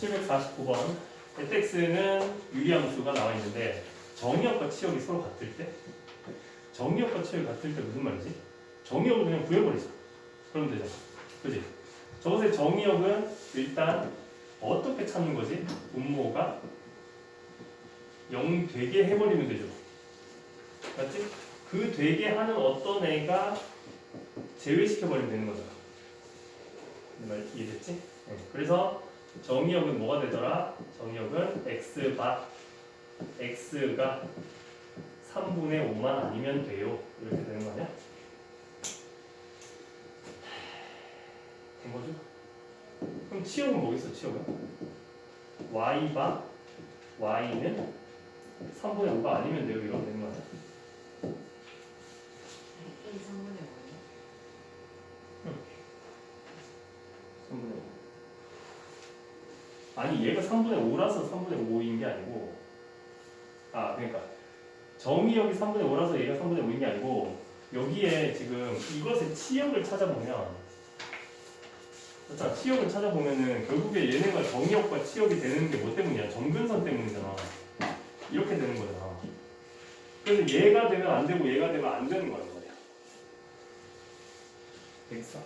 749번 fx는 유리함수가 나와 있는데 정의역과 치역이 서로 같을 때 정의역과 치역이 같을 때 무슨 말이지? 정의역을 그냥 구해버리자 그러면 되잖아 그지? 저것의 정의역은 일단 어떻게 찾는 거지? 분모가 0 되게 해버리면 되죠 맞지? 그 되게 하는 어떤 애가 제외시켜버리면 되는 거잖아 내말 이해됐지? 네. 그래서 정의역은 뭐가 되더라? 정의역은 x 바 x가 3분의 5만 아니면 돼요. 이렇게 되는 거 아니야? 된 거죠? 그럼 치역은 뭐겠어? 치역은 y 바 y는 3분의 5가 아니면 돼요. 이렇게 되는 거 아니야? 1 3분의 3분의 5. 아니 얘가 3분의 5라서 3분의 5인 게 아니고 아 그러니까 정의역이 3분의 5라서 얘가 3분의 5인 게 아니고 여기에 지금 이것의 치역을 찾아보면 자 치역을 찾아보면은 결국에 얘네가 정의역과 치역이 되는 게 뭐 때문이야? 정근선 때문이잖아. 이렇게 되는 거잖아. 그래서 얘가 되면 안 되고 얘가 되면 안 되는 거란 말이야. 됐어?